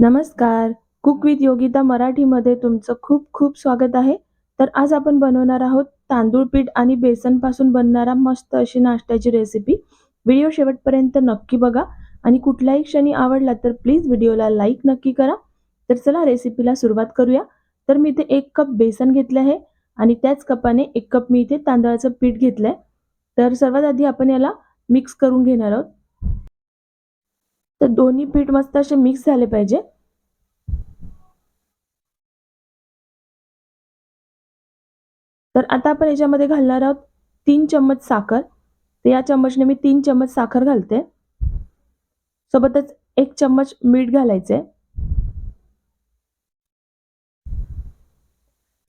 नमस्कार. Cook with Yogita मराठीमध्ये तुमचं खूप खूप स्वागत आहे. तर आज आपण बनवणार आहोत तांदूळ पीठ आणि बेसनपासून बनणारा मस्त अशी नाश्त्याची रेसिपी व्हिडिओ शेवटपर्यंत नक्की बघा आणि कुठल्याही क्षणी आवडला तर प्लीज व्हिडिओला लाईक नक्की करा. तर चला रेसिपीला सुरुवात करूया. तर मी इथे एक कप बेसन घेतले आहे आणि त्याच कपाने एक कप मी इथे तांदळाचं पीठ घेतलं आहे तर सर्वात आधी आपण याला मिक्स करून घेणार आहोत. तर दोन्ही पीठ मस्त असे मिक्स झाले पाहिजे. तर आता आपण याच्यामध्ये घालणार आहोत तीन चम्मच साखर. तर या चम्मचने मी तीन चम्मच साखर घालते. सोबतच एक चम्मच मीठ घालायचे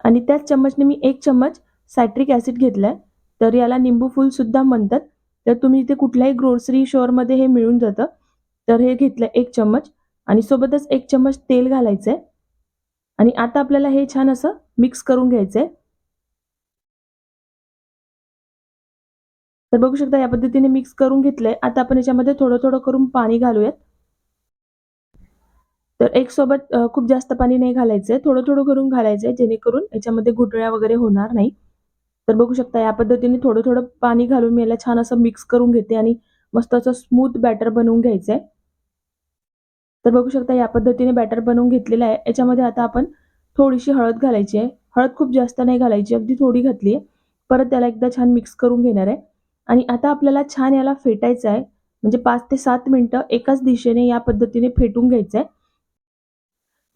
आणि त्याच चम्मचने मी एक चम्मच सायट्रिक ॲसिड घेतलाय. तर याला निंबू फूल सुद्धा म्हणतात. तर तुम्ही इथे कुठल्याही ग्रोसरी मध्ये हे मिळून जातं. तर हे घेतलं एक चम्मच आणि सोबतच एक चम्मच तेल घालायचंय. आणि आता आपल्याला हे छान असं मिक्स करून घ्यायचंय. तर बघू शकता या पद्धतीने मिक्स करून घेतलंय. आता आपण याच्यामध्ये थोडं थोडं करून पाणी घालूयात. तर एक सोबत खूप जास्त पाणी नाही घालायचंय. थोडं थोडं करून घालायचंय जेणेकरून याच्यामध्ये घुटळ्या वगैरे होणार नाही. तर बघू शकता या पद्धतीने थोडं थोडं पाणी घालून मी याला छान असं मिक्स करून घेते आणि मस्त असं स्मूथ बॅटर बनवून घ्यायचंय. तर बघू शकता या पद्धतीने बॅटर बनवून घेतलेलं आहे. याच्यामध्ये आता आपण थोडीशी हळद घालायची आहे. हळद खूप जास्त नाही घालायची अगदी थोडी घातली आहे. परत त्याला एकदा छान मिक्स करून घेणार आहे. आणि आता आपल्याला छान याला फेटायचं आहे. म्हणजे पाच ते सात मिनटं एकाच दिशेने या पद्धतीने फेटून घ्यायचं आहे.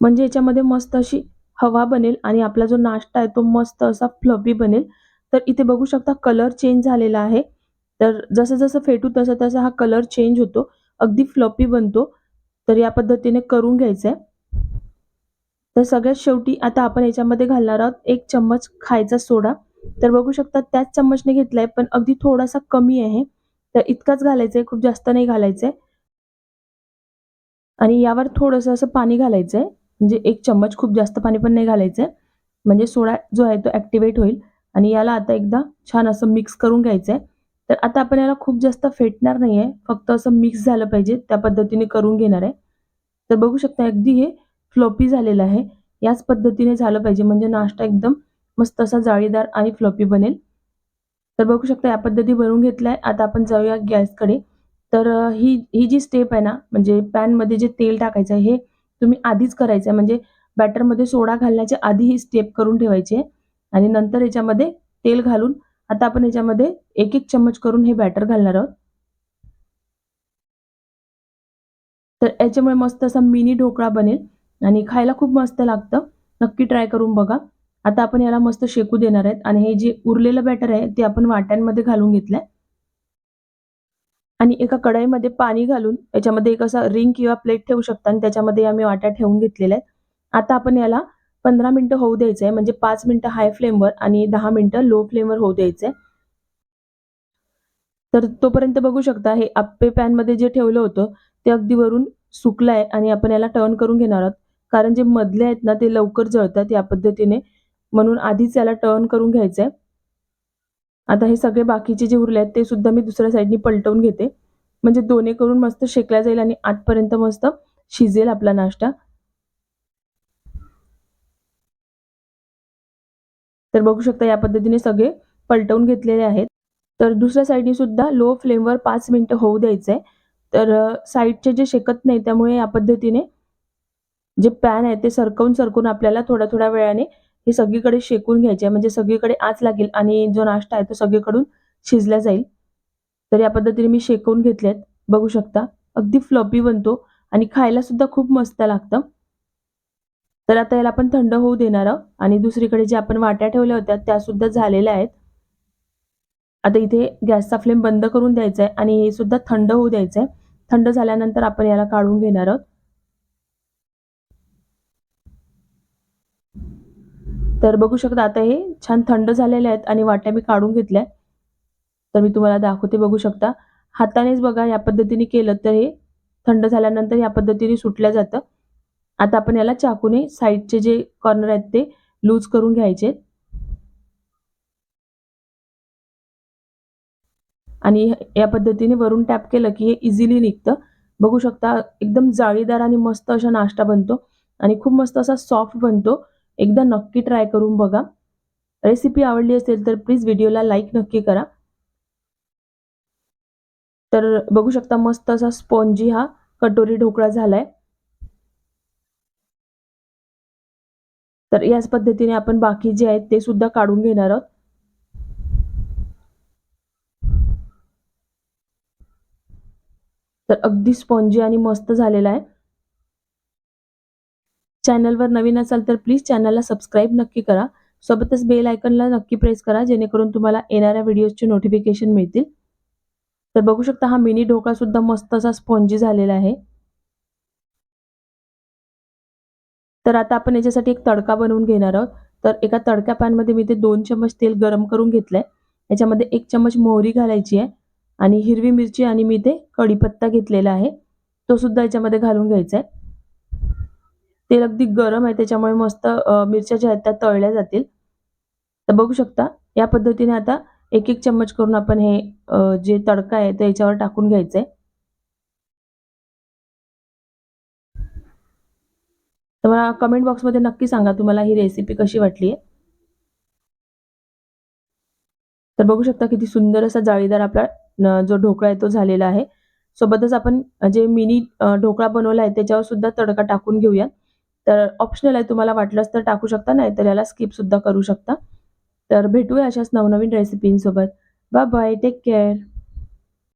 म्हणजे याच्यामध्ये मस्त अशी हवा बनेल आणि आपला जो नाश्ता आहे तो मस्त असा फ्लफी बनेल. तर इथे बघू शकता कलर चेंज झालेला आहे. तर जसं जसं फेटू तसं तसं हा कलर चेंज होतो. अगदी फ्लॉपी बनतो. तर या पद्धतीने करून घ्यायचं आहे तर सगळ्यात शेवटी आता आपण याच्यामध्ये घालणार आहोत एक चम्मच खायचा सोडा. तर बघू शकता त्याच चम्मचने घेतलाय पण अगदी थोडासा कमी आहे. तर इतकाच घालायचंय खूप जास्त नाही घालायचंय. आणि यावर थोडस असं पाणी घालायचंय. म्हणजे एक चम्मच खूप जास्त पाणी पण नाही घालायचंय. म्हणजे सोडा जो आहे तो ऍक्टिव्हेट होईल. आणि याला आता एकदा छान असं मिक्स करून घ्यायचंय. तर आता आपण याला खूप जास्त फेटणार नाहीये. फक्त असं मिक्स झालं पाहिजे. त्या पद्धतीने करून घेणार आहे. तर बघू शकता अगदी हे फ्लॉपी झालेलं आहे. याच पद्धतीने झालं पाहिजे. म्हणजे नाश्ता एकदम मस्त असा जाळीदार आणि फ्लॉपी बनेल. तर बघू शकता या पद्धती बनवून घेतलाय. आता आपण जाऊया गॅसकडे. तर ही ही जी स्टेप आहे ना म्हणजे पॅनमध्ये जे तेल टाकायचं आहे हे तुम्ही आधीच करायचं आहे. म्हणजे बॅटरमध्ये सोडा घालण्याच्या आधी ही स्टेप करून ठेवायची आहे. आणि नंतर याच्यामध्ये तेल घालून आता आपण याच्यामध्ये एक एक चम्मच करून हे बॅटर घालणार आहोत. तर याच्यामुळे मस्त असा मिनी ढोकळा बनेल आणि खायला खूप मस्त लागतं. नक्की ट्राय करून बघा. आता आपण याला मस्त शेकू देणार आहेत आणि हे जे उरलेलं बॅटर आहे ते आपण वाट्यांमध्ये घालून घेतलंय. आणि एका कढईमध्ये पाणी घालून याच्यामध्ये एक असा रिंग किंवा प्लेट ठेवू शकता आणि त्याच्यामध्ये आम्ही वाट्या ठेवून घेतलेल्या आहेत. आता आपण याला पंधरा मिनटं होऊ द्यायचंय म्हणजे पाच मिनिटं हाय फ्लेमवर आणि दहा मिनटं लो फ्लेमवर होऊ द्यायचंय. तर तोपर्यंत बघू शकता हे आप्पे पॅनमध्ये जे ठेवलं होतं ते अगदी वरून सुकलंय आणि आपण याला टर्न करून घेणार आहोत. कारण जे मधले आहेत ना ते लवकर जळतात या पद्धतीने. म्हणून आधीच याला टर्न करून घ्यायचंय. आता हे सगळे बाकीचे जे उरले आहेत ते सुद्धा मी दुसऱ्या साईडनी पलटवून घेते. म्हणजे दोन्ही करून मस्त शेकल्या जाईल आणि आठपर्यंत मस्त शिजेल आपला नाश्ता. तर बघू शकता या पद्धतीने सगळे पलटवून घेतलेले आहेत. तर दुसऱ्या साईडने सुद्धा लो फ्लेमवर पाच मिनिटं होऊ द्यायचंय. तर साईडचे जे शेकत नाही त्यामुळे या पद्धतीने जे पॅन आहे ते सरकवून सरकून आपल्याला थोड्या थोड्या वेळाने हे सगळीकडे शेकून घ्यायचे म्हणजे सगळीकडे आच लागेल आणि जो नाश्ता आहे तो सगळीकडून शिजला जाईल. तर या पद्धतीने मी शेकवून घेतलेत. बघू शकता. अगदी फ्लॉपी बनतो आणि खायला सुद्धा खूप मस्त लागतं. तर आता याला आपण थंड होऊ देणार आहोत. आणि दुसरीकडे जे आपण वाट्या ठेवल्या होत्या त्या सुद्धा झालेल्या आहेत. आता इथे गॅसचा फ्लेम बंद करून द्यायचा आहे आणि हे सुद्धा थंड होऊ द्यायचं आहे. थंड झाल्यानंतर आपण याला काढून घेणार आहोत. तर बघू शकता आता हे छान थंड झालेले आहेत आणि वाट्या मी काढून घेतल्या तर मी तुम्हाला दाखवते बघू शकता. हातानेच बघा या पद्धतीने केलं तर हे थंड झाल्यानंतर या पद्धतीने सुटल्या जातं. आता आपण याला चाकूने साईडचे जे कॉर्नर आहेत ते लूज करून घ्यायचे. आणि या पद्धतीने वरून टॅप केलं की हे इझिली निघतं. बघू शकता एकदम जाळीदार आणि मस्त असा नाश्ता बनतो. आणि खूप मस्त असा सॉफ्ट बनतो. एकदा नक्की ट्राय करून बघा. रेसिपी आवडली असेल तर प्लीज व्हिडिओला लाईक नक्की करा. तर बघू शकता मस्त असा स्पॉन्जी हा कटोरी ढोकळा झालाय. तर याच पद्धतीने आपण बाकी जे आहेत ते सुद्धा काढून घेणार आहोत. तर अगदी स्पॉन्जी आणि मस्त झालेला आहे. चॅनलवर नवीन असाल तर प्लीज चॅनलला सबस्क्राईब नक्की करा. सोबतच बेल आयकनला नक्की प्रेस करा जेणेकरून तुम्हाला येणाऱ्या व्हिडिओजचे नोटिफिकेशन मिळतील. तर बघू शकता हा मिनी ढोकळा सुद्धा मस्त असा स्पॉन्जी झालेला आहे. तर आता आपण याच्यासाठी एक तडका बनवून घेणार आहोत. तर एका तडक्या पॅनमध्ये मी ते दोन चमच तेल गरम करून घेतलं आहे याच्यामध्ये एक चम्मच मोहरी घालायची आहे आणि हिरवी मिरची आणि मी ते कढीपत्ता घेतलेला आहे. तो सुद्धा याच्यामध्ये घालून घ्यायचा आहे. तेल अगदी गरम आहे त्याच्यामुळे मस्त मिरच्या ज्या आहेत त्या तळल्या जातील. तर बघू शकता या पद्धतीने आता एक एक चम्मच करून आपण हे जे तडका आहे ते याच्यावर टाकून घ्यायचं आहे. तर मला कमेंट बॉक्समध्ये नक्की सांगा तुम्हाला ही रेसिपी कशी वाटली आहे. तर बघू शकता किती सुंदर असा जाळीदार आपला जो ढोकळा आहे तो झालेला आहे. सोबतच आपण जे मिनी ढोकळा बनवला आहे त्याच्यावर सुद्धा तडका टाकून घेऊया. तर ऑप्शनल आहे तुम्हाला वाटलंच तर टाकू शकता नाही तर याला स्किप सुद्धा करू शकता. तर भेटूया अशाच नवनवीन रेसिपींसोबत बाय बाय टेक केअर